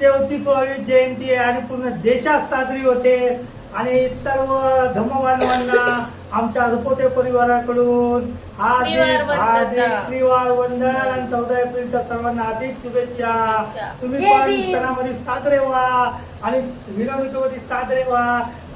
चौतीसवावी जयंती आहे आणि पूर्ण देशात साजरी होते आणि सर्व धम्मबांधवांना आमच्या रुपोते परिवाराकडून हार्दिक. हार्दिक त्रिवार वंदन आणि चौदा एप्रिलच्या सर्वांना अधिक शुभेच्छा. तुम्ही पण. सणामध्ये साजरे व्हा आणि मिरवणुकीमध्ये साजरे व्हा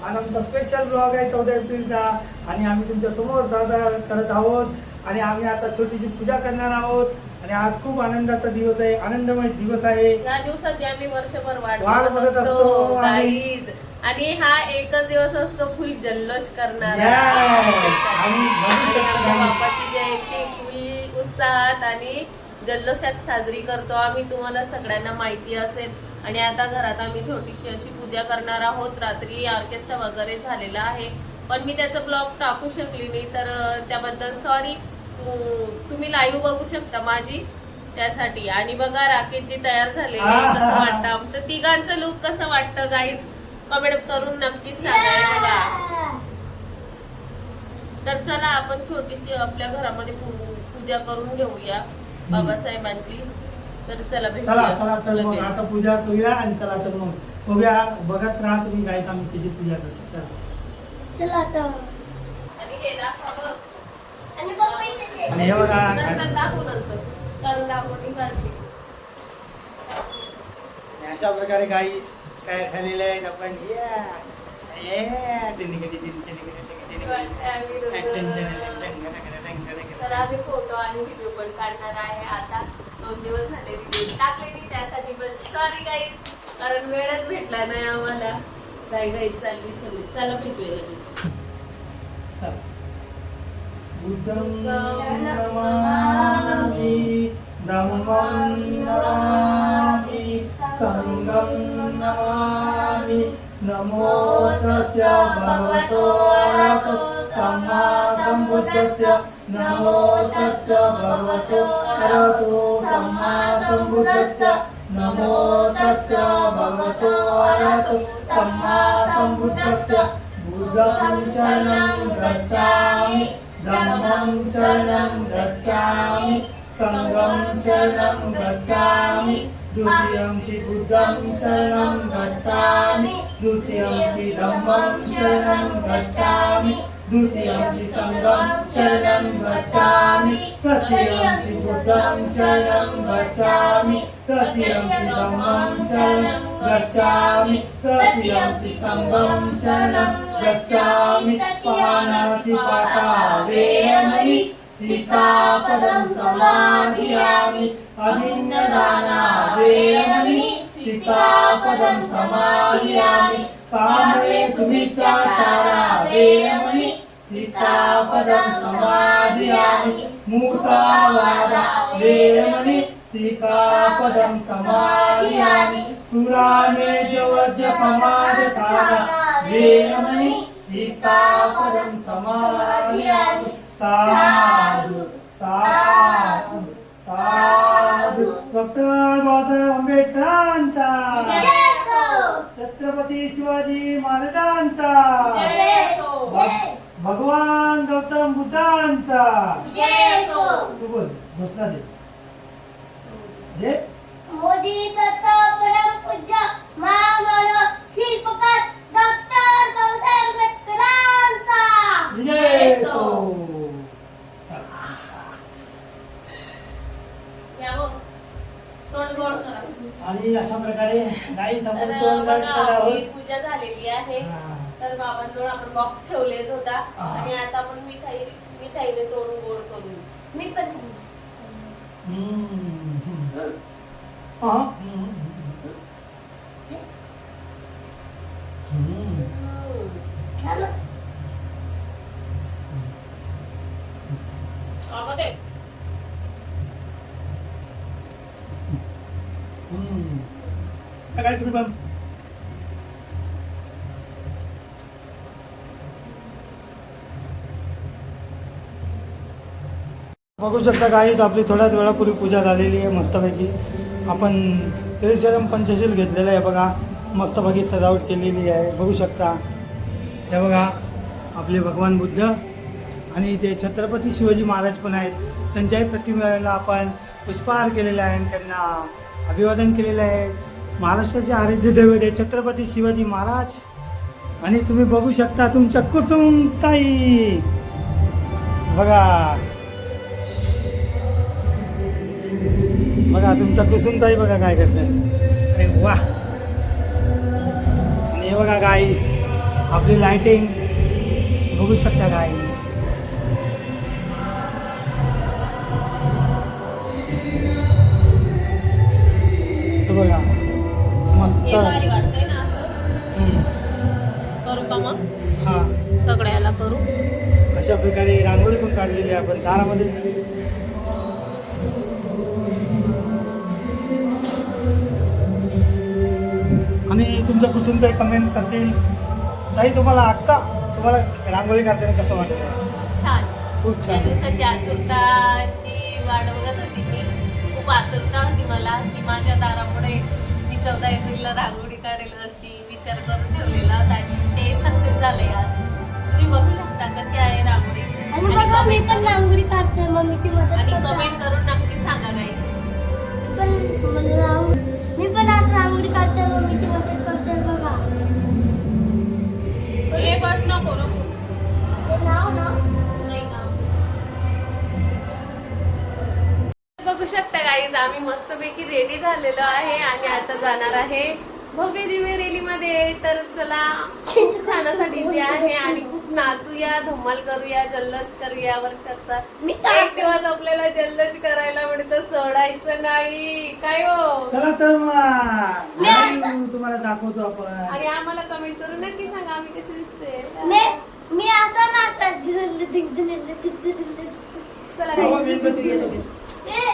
आणि आमचा स्पेशल ब्लॉग आहे चौदा एप्रिलचा आणि आम्ही तुमच्यासमोर साजरा करत आहोत आणि आम्ही आता छोटीशी पूजा करणार आहोत आणि आज खूप आनंदाचा दिवस आहे. आनंदमय दिवस आहे. या दिवसाची आम्ही वर्षभर वाट वाट बघत असतो आणि- guys. आणि हा एकच दिवस असतो फुल जल्लोष करणारा. Yes. आणि शकता आमच्या तुम्ही. बापाची जयंती फुल उत्साहात आणि जल्लोषात साजरी करतो. आम्ही तुम्हाला सगळ्यांना माहिती असेल. आणि आता घरात आम्ही छोटीशी अशी पूजा करणार आहोत. रात्री ऑर्केस्ट्रा वगैरे झालेला आहे. पण मी त्याचा ब्लॉग टाकू शकली नाही तर अं, त्याबद्दल सॉरी तुम्ही लाईव्ह बघू शकता माझी त्यासाठी. आणि बघा राकेशजी तयार झालेले आहे. कसं वाटतं आमचं. तिघांचं लुक कसं वाटतं गाईज कमेंट करून नक्कीच सांगाय बघा. तर चला आपण छोटीशी आपल्या घरामध्ये पूजा करून घेऊया बाबासाहेबांची. तर चला चला भेटूया. चला तर मग लगेच. आता पूजा करूया आणि चला तर मग बघूया बघत राहा तुम्ही गायचं आम्ही त्याची पूजा करतो. चला. चला आता आणि हे दाखवा बघ. आणि पप्पा इथेच आहे. आणि हे बघा अशा प्रकारे काही काय खाल्लेले आहेत आपण. तर आम्ही फोटो आणि व्हिडिओ पण काढणार आहे आता दोन दिवस झाले व्हिडिओ टाकले नाही त्यासाठी पण सॉरी काही कारण वेळच भेटला नाही आम्हाला काही काही चालली सगळी चला भेटूया लगेच बुद्धं नमामि धम्मं नमामि संघं नमामि नमो तस्य भगवतो अरहतो सम्मा सम्बुद्धस्य नमो तस्य भगवतो अरहतो सम्मा सम्बुद्धस्य नमो तस्य भगवतो अरहतो सम्मा सम्बुद्धस्य बुद्धं शरणं गच्छामि धम्मं शरणं गच्छामि सङ्गं शरणं गच्छामि द्वितीयं हि बुद्धं शरणं गच्छामि द्वितीयं हि धम्मं शरणं गच्छामि द्वितीयं हि सङ्गं शरणं गच्छामि तृतीयं हि बुद्धं शरणं गच्छामि तृतीयं हि धम्मं शरणं गच्छामि तृतीयं हि सङ्गं शरणं गच्छामि पाणातिपाता वेयमणि सीतापदं समाधियामि अभिन्नदाना वेयमणि सीतापदं समाधियामि సాంబే సుమిత్రాతారా సీతాపదం సమాధియామి మూసావాద సీతాపదం సమాధియామి సురామే జవజ ప్రమాదతారా సీతాపదం సమాధియామి సాధు సాధు సాధు డాక్టర్ బాబా అంతా छत्रपती शिवाजी महाराजांचा. भगवान गौतम बुद्धांचा. तू बोल घोषणा दे मोदी सत्ता परमपूज्य महामानव शिल्पकार डॉक्टर बाबासाहेब आंबेडकरांचा Yes, oh. या हो. तोंड गोड करा आणि अशा प्रकारे तर आपली आहोत पूजा झालेली आहे. हा. तर बाबांजवळ आपण बॉक्स ठेवलेच होता. हा. आणि आता आपण मिठाई मिठाईने तोंड गोड करू मी पण हम्म, हम्म. हा, हम्म, हम्म. छान बाबा दे. हम्म. काय तुम्ही पण. बघू शकता काहीच आपली थोड्याच वेळापूर्वी पूजा झालेली आहे मस्तपैकी. आपण त्रिशरम पंचशील घेतलेलं आहे बघा. मस्तपैकी सजावट केलेली आहे. बघू शकता. हे बघा आपले भगवान बुद्ध आणि इथे छत्रपती शिवाजी महाराज पण आहेत. त्यांच्याही प्रतिमेला आपण पुष्पहार केलेला आहे आणि त्यांना अभिवादन केलेलं आहे. महाराष्ट्राचे आराध्य दैवत आहे छत्रपती शिवाजी महाराज. आणि तुम्ही बघू शकता तुमच्या कुसुम ताई. बघा. बघा तुमच्या कुसुम ताई बघा काय करते अरे वा आणि हे बघा गाईस आपली लाइटिंग बघू शकता गाईस मस्त भारी वाटतंय ना असं. करू का मग? हा. सगळ्याला करू. अशा प्रकारे रांगोळी पण काढलेली आहे आपण. दारामध्ये. आणि तुमच्या कुसुम ताई कमेंट करतील. ताई तुम्हाला आत्ता तुम्हाला रांगोळी काढताना कसं वाटत छान. खूप त्या छान. दिवसाची आतुरताची वाट बघत होती मी. खूप आतुरता होती मला की माझ्या दारापुढे चौदा एप्रिलला रांगोळी काढेल अशी विचार करून ठेवलेला होता आणि ते सक्सेस झालंय आज. तुम्ही बघू शकता कशी आहे रांगोळी. आणि बघा मी पण रांगोळी काढते मम्मीची मदत आणि. कमेंट करून नक्की सांगा गाईज पण मी पण आज रांगोळी काढते मम्मीची मदत करते बघा. हे बस नको नको. ते नाव ना. बघू शकता गाईज आम्ही मस्तपैकी रेडी झालेलो आहे आणि आता जाणार आहे भव्य दिव्य रेलीमध्ये. तर चला खूप छान असा डीजे आहे आणि खूप नाचूया धमाल करूया जल्लोष करूया वर्षाचा मी एक तर दिवस आपल्याला जल्लोष करायला मिळतं सोडायचं नाही. काय हो? चला तर मग. मी असं- आणि तुम्हाला दाखवतो आपण. आणि आम्हाला कमेंट करून नक्की सांगा आम्ही कशी दिसते मी मी असं नाचतात चला भेटूया. लगेच. ए,